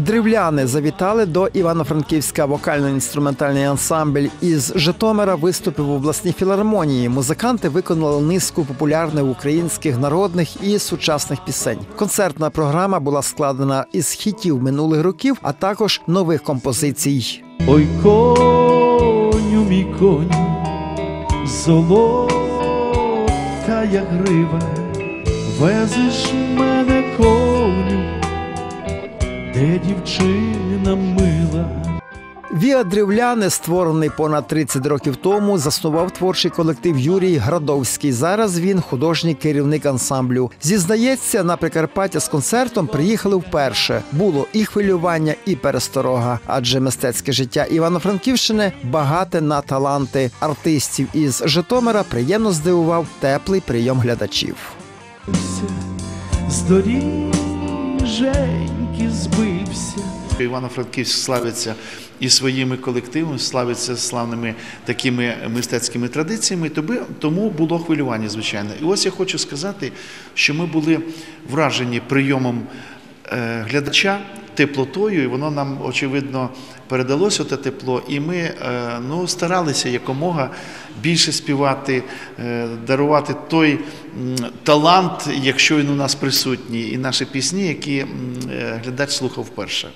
Древляни завітали до Івано-Франківська вокально-інструментальний ансамбль із Житомира виступив в обласній філармонії. Музиканти виконали низку популярних українських народних і сучасних пісень. Концертна програма була складена із хітів минулих років, а також нових композицій. Ой, коню, мій коню, золота як грива, везеш мене коню, де дівчина мила. Віа Древляни, створений понад 30 років тому, заснував творчий колектив Юрій Градовський. Зараз він художній керівник ансамблю. Зізнається, на Прикарпаття з концертом приїхали вперше. Було і хвилювання, і пересторога, адже мистецьке життя Івано-Франківщини багате на таланти артистів із Житомира. Приємно здивував теплий прийом глядачів. з доріженьки збився. Івано-Франківськ славиться і своїми колективами, славиться славними такими мистецькими традиціями. Тому було хвилювання, звичайно. І ось я хочу сказати, що ми були вражені прийомом е, глядача, теплотою, і воно нам очевидно передалося те тепло. І ми е, ну, старалися якомога більше співати, е, дарувати той талант, якщо він у нас присутній, і наші пісні, які глядач слухав вперше.